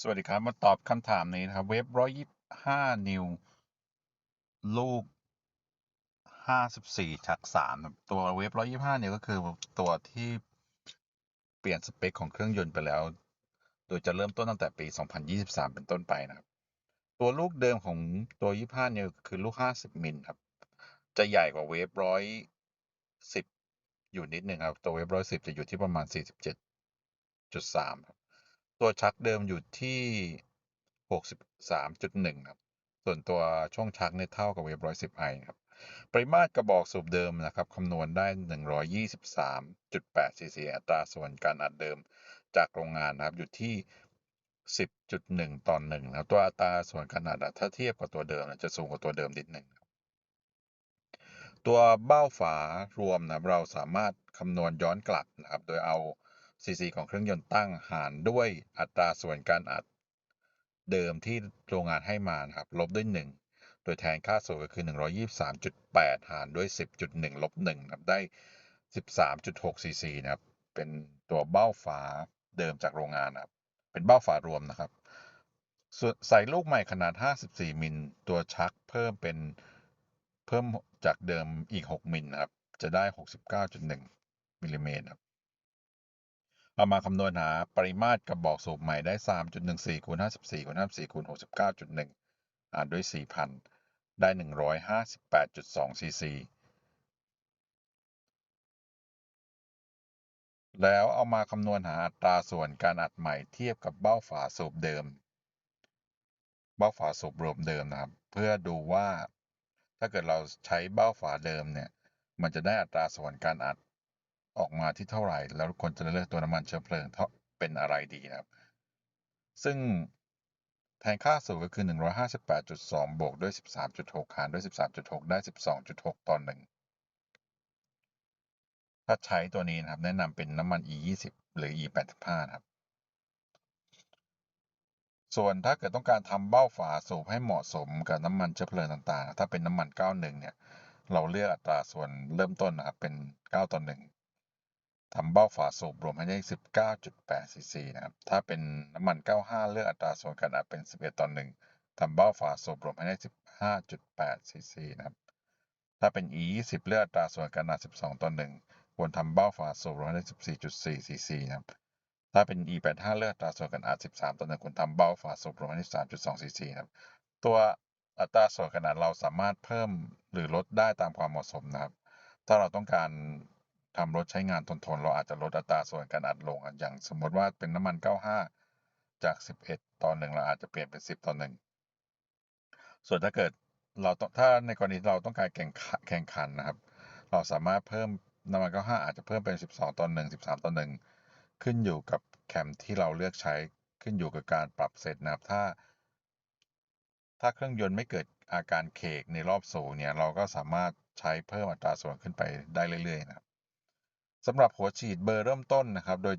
สวัสดีครับ มาตอบคำถามนี้นะครับเว็บร้อยยี่ห้านิว ลูกห้าสิบสี่ชักสามตัวเว็บร้อยยี่ห้านิวก็คือตัวที่เปลี่ยนสเปคของเครื่องยนต์ไปแล้ว โดยจะเริ่มต้นตั้งแต่ปี 2023 เป็นต้นไปนะครับ ตัวลูกเดิมของตัว 25 นิวคือลูก 50 มิลครับ จะใหญ่กว่าเวฟร้อยสิบอยู่นิดนึงครับ ตัวเวฟร้อยสิบจะอยู่ที่ประมาณ 47.3ครับ ตัวชักเดิมอยู่ที่ 63.1 ครับ ส่วนตัวช่วงชักเนี่ยเท่ากับเวฟร้อยสิบไอครับ ปริมาตรกระบอกสูบเดิมนะครับคำนวณได้ 123.8ซีซีอัตราส่วนการอัดเดิมจากโรงงานนะครับอยู่ที่ 10.1 ต่อ1นะครับตัวอัตราส่วนการอัดถ้าเทียบกับตัวเดิมจะสูงกว่าตัวเดิมนิดหนึ่งตัวเบ้าฝารวมนะเราสามารถคำนวณย้อนกลับนะครับ โดยเอา ซีซีของเครื่องยนต์ตั้งหารด้วยอัตราส่วนการอัด เดิมที่โรงงานให้มานะครับลบด้วย 1 โดยแทนค่าส่วนก็คือ 123.8 หารด้วย 10.1 ลบ1นะครับได้ 13.6 ซีซีนะครับ เป็นตัวเบ้าฝาเดิมจากโรงงานนะครับ เป็นเบ้าฝารวมนะครับส่วนใส่ลูกใหม่ขนาด 54 มิล ตัวชักเพิ่มเป็นเพิ่มจากเดิมอีก 6 มิลนะครับ จะได้ 69.1มิลลิเมตรครับ เอามาคำนวณหาปริมาตรกระบอกสูบใหม่ได้ 3.14คูณ54คูณ54คูณ69.1หารด้วย 4,000 ได้ 158.2ซีซี แล้วเอามาคำนวณหาอัตราส่วนการอัดใหม่เทียบกับเบ้าฝาสูบเดิม เบ้าฝาสูบรวมเดิมนะครับ เพื่อดูว่า ถ้าเกิดเราใช้เบ้าฝาเดิมเนี่ย มันจะได้อัตราส่วนการอัด ออกมาที่เท่าไหร่ แล้วคนจะเลือกตัวน้ำมันเชื้อเพลิงเท่าเป็นอะไรดีนะครับ ซึ่งแทนค่าสูตรก็คือ 158.2 บวกด้วย 13.6 หารด้วย 13.6 ได้ 12.6 ต่อ1ถ้าใช้ตัวนี้นะครับ แนะนำเป็นน้ำมัน E20 หรือ E85 นะครับ ส่วนถ้าเกิดต้องการทำเบ้าฝาสูบให้เหมาะสมกับน้ำมันเชื้อเพลิงต่างๆ ถ้าเป็นน้ำมัน 91 เนี่ย เราเลือกอัตราส่วนเริ่มต้นนะครับ เป็น 9 ต่อ ทำเบ้าฝาสูบรวมให้ได้ 19.8 ซีซีนะครับ ถ้าเป็นน้ำมัน 95 เลือกอัตราส่วนการอัดเป็น 11 ต่อ 1 ทำเบ้าฝาสูบรวมให้ได้ 15.8 ซีซีนะครับ ถ้าเป็น E20 เลือกอัตราส่วนกาด 12 ต่อ 1 ควรทำเบ้าฝาสูบรวมให้ได้ 14.4 ซีซีนะครับ ถ้าเป็น E85 เลือกอัตราส่วนกาด 13 ต่อ 1 ควรทำเบ้าฝาสูบรวมให้ได้ 3.2 ซีซีนะครับ ตัวอัตราส่วนขนาดเราสามารถเพิ่มหรือลดได้ตามความเหมาะสมนะครับ ถ้าเราต้องการ ทำรถใช้งานทนทนเราอาจจะลดอัตราส่วนการอัดลงอย่างสมมติว่าเป็นน้ำมัน 95 จาก 11 ต่อ1เราอาจจะเปลี่ยนเป็น 10 ต่อ1ส่วนถ้าเกิดเราถ้าในกรณีเราต้องการแข่งแข่งขันนะครับ เราสามารถเพิ่มน้ำมัน 95 อาจจะเพิ่มเป็น 12 ต่อ1 13 ต่อ1ขึ้นอยู่กับแคมที่เราเลือกใช้ขึ้นอยู่กับการปรับเซตนะครับถ้า ถ้าเครื่องยนต์ไม่เกิดอาการเคกในรอบสูงเนี่ยเราก็สามารถใช้เพิ่มอัตราส่วนขึ้นไปได้เรื่อยๆนะครับ สำหรับหัวฉีดเบอร์เริ่มต้นนะครับ โดย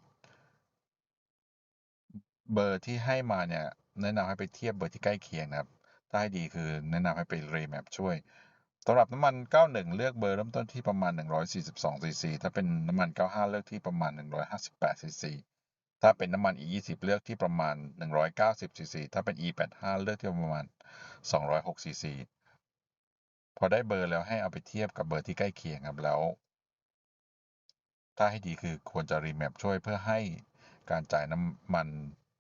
เบอร์ที่ให้มาเนี่ยแนะนำให้ไปเทียบเบอร์ที่ใกล้เคียงนะครับ ถ้าให้ดีคือแนะนำให้ไปรีแมปช่วยสำหรับน้ำมัน 91 เลือกเบอร์เริ่มต้นที่ประมาณ 142 ซีซี ถ้าเป็นน้ำมัน 95 เลือกที่ประมาณ 158 ซีซี ถ้าเป็นน้ำมัน E20 เลือกที่ประมาณ 190 ซีซี ถ้าเป็น E85 เลือกที่ประมาณ 206 ซีซี พอได้เบอร์แล้วให้เอาไปเทียบกับเบอร์ที่ใกล้เคียงครับ แล้ว ถ้าให้ดีคือควรจะรีแมปช่วยเพื่อให้การจ่ายน้ำมัน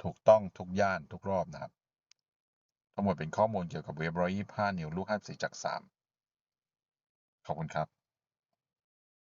ถูกต้องทุกย่านทุกรอบนะครับ ทั้งหมดเป็นข้อมูลเกี่ยวกับเว็บ125 นิวลูก54จาก 3 ขอบคุณครับ